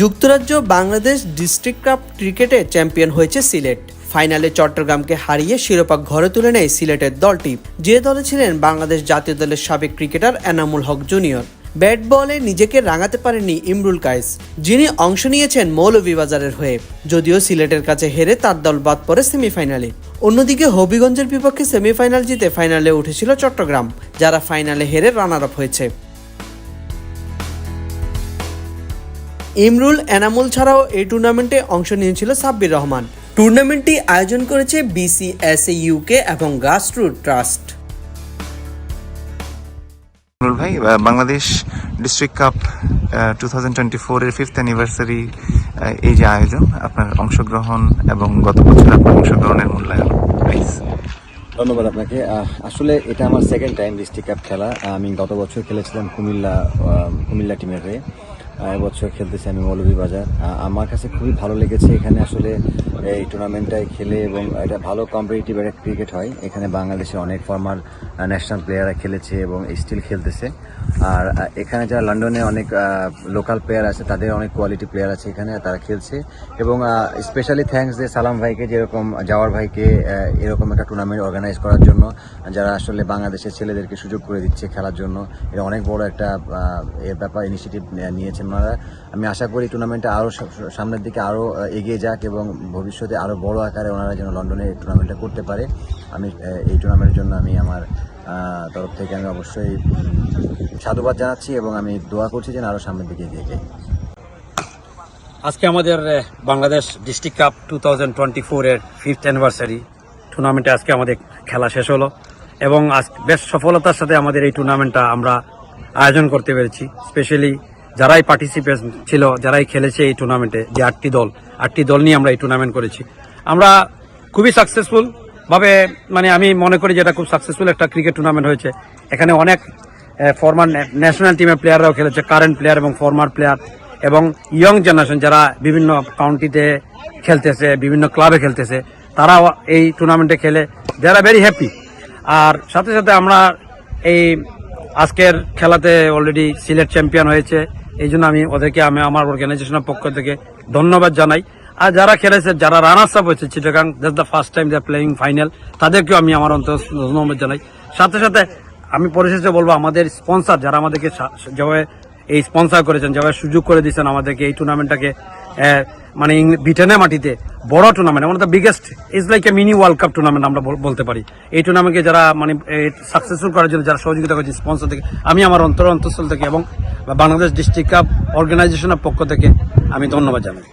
যুক্তরাজ্য Bangladesh district cup ক্রিকেটে champion হয়েছে সিলেট। ফাইনালে চট্টগ্রামকে হারিয়ে শিরোপা ঘরে তুলে নেয় সিলেটের দলটি। যে দলে ছিলেন বাংলাদেশ জাতীয় দলের সাবেক cricketer Enamul Haque junior. Bat বলে নিজেকে রাঙাতে পারেননি ইমরুল কায়েস, যিনি অংশ নিয়েছেন মৌলভীবাজারের হয়ে। যদিও সিলেটের কাছে হেরে তার দল বাদ পড়ে সেমিফাইনালে। অন্যদিকে হবিগঞ্জের বিপক্ষে সেমিফাইনাল জিতে ফাইনালে উঠেছিল চট্টগ্রাম, যারা ফাইনালে হেরে রানার আপ হয়েছে। ইমরুল এনামুল ছাড়াও এই টুর্নামেন্টে অংশ নিয়েছিল সাব্বির রহমান। টুর্নামেন্টটি আয়োজন করেছে বিসিএসএ ইউকে এবং গ্রাসরুট ট্রাস্ট ভাই Bangladesh district cup two thousand twenty ফোরের ফিফথ অ্যানিভার্সারি এই যে আয়োজন আপনার অংশগ্রহণ এবং গত বছর আপনার অংশগ্রহণের মূল্যায়ন ধন্যবাদ আপনাকে। আসলে এটা আমার সেকেন্ড টাইম ডিস্ট্রিক্ট কাপ খেলা। আমি গত বছর খেলেছিলাম কুমিল্লা কুমিল্লা টিমের হয়ে। এবছর খেলতেছি আমি মৌলভীবাজার। আহ, আমার কাছে খুবই ভালো লেগেছে এখানে আসলে এই টুর্নামেন্টটায় খেলে এবং এটা ভালো কম্পিটিটিভ একটা ক্রিকেট হয়। এখানে বাংলাদেশের অনেক ফর্মার ন্যাশনাল প্লেয়াররা খেলেছে এবং স্টিল খেলতেছে। আর এখানে যারা লন্ডনে অনেক লোকাল প্লেয়ার আছে তাদের অনেক কোয়ালিটি প্লেয়ার আছে এখানে তারা খেলছে। এবং স্পেশালি থ্যাঙ্কস যে সালাম ভাইকে যেরকম জাওয়ার ভাইকে এরকম একটা টুর্নামেন্ট অর্গানাইজ করার জন্য যারা আসলে বাংলাদেশের ছেলেদেরকে সুযোগ করে দিচ্ছে খেলার জন্য। এটা অনেক বড় একটা এর ব্যাপার ইনিশিয়েটিভ নিয়েছেন ওনারা। আমি আশা করি টুর্নামেন্টটা আরও সামনের দিকে আরও এগিয়ে যাক এবং ভবিষ্যতে আরও বড় আকারে ওনারা যেন লন্ডনে টুর্নামেন্টটা করতে পারে। আমি এই টুর্নামেন্টের জন্য আমি আমার তরফ থেকে আমি অবশ্যই সাধুবাদ জানাচ্ছি এবং আমি দোয়া করছি যেন আরও সামনের দিকে এগিয়ে যাই। আজকে আমাদের Bangladesh district cup two thousand twenty ফোরের ফিফথ অ্যানিভার্সারি টুর্নামেন্টে আজকে আমাদের খেলা শেষ হলো এবং আজ বেশ সফলতার সাথে আমাদের এই টুর্নামেন্টটা আমরা আয়োজন করতে পেরেছি স্পেশালি যারাই পার্টিসিপেট ছিল, যারাই খেলেছে এই টুর্নামেন্টে যে আটটি দল আটটি দল নিয়ে আমরা এই টুর্নামেন্ট করেছি। আমরা খুবই সাকসেসফুল ভাবে মানে আমি মনে করি যে এটা খুব সাকসেসফুল একটা ক্রিকেট টুর্নামেন্ট হয়েছে। এখানে অনেক ফরমার ন্যাশনাল টিমের প্লেয়াররাও খেলেছে কারেন্ট প্লেয়ার এবং ফরমার প্লেয়ার এবং ইয়ং জেনারেশন যারা বিভিন্ন কাউন্টিতে খেলতেছে, বিভিন্ন ক্লাবে খেলতেছে, তারাও এই টুর্নামেন্টে খেলে। দে আর ভেরি হ্যাপি আর সাথে সাথে আমরা এই আজকের খেলাতে অলরেডি সিলেট চ্যাম্পিয়ন হয়েছে। এই জন্য আমি ওদেরকে, আমি আমার অর্গানাইজেশনের পক্ষ থেকে ধন্যবাদ জানাই। আর যারা খেলেছে, যারা রানার্স আপ হয়েছে Chittagong that's the first time they playing final তাদেরকেও আমি আমার অন্তর ধন্যবাদ জানাই। সাথে সাথে আমি পরিশেষে বলব, আমাদের স্পন্সর যারা আমাদেরকে যেভাবে এই স্পন্সর করেছেন, যেভাবে সুযোগ করে দিয়েছেন আমাদেরকে এই টুর্নামেন্টটাকে মানে ব্রিটেনের মাটিতে বড় tournament the biggest is like a mini world cup tournament আমরা বলতে পারি। এই টুর্নামেন্টকে যারা মানে সাকসেসফুল করার জন্য যারা সহযোগিতা করেছে স্পন্সর থেকে, আমি আমার অন্তর, অন্তঃস্থল থেকে এবং বাংলাদেশ ডিস্ট্রিক্ট কাপ অর্গানাইজেশনের পক্ষ থেকে আমি ধন্যবাদ জানাই।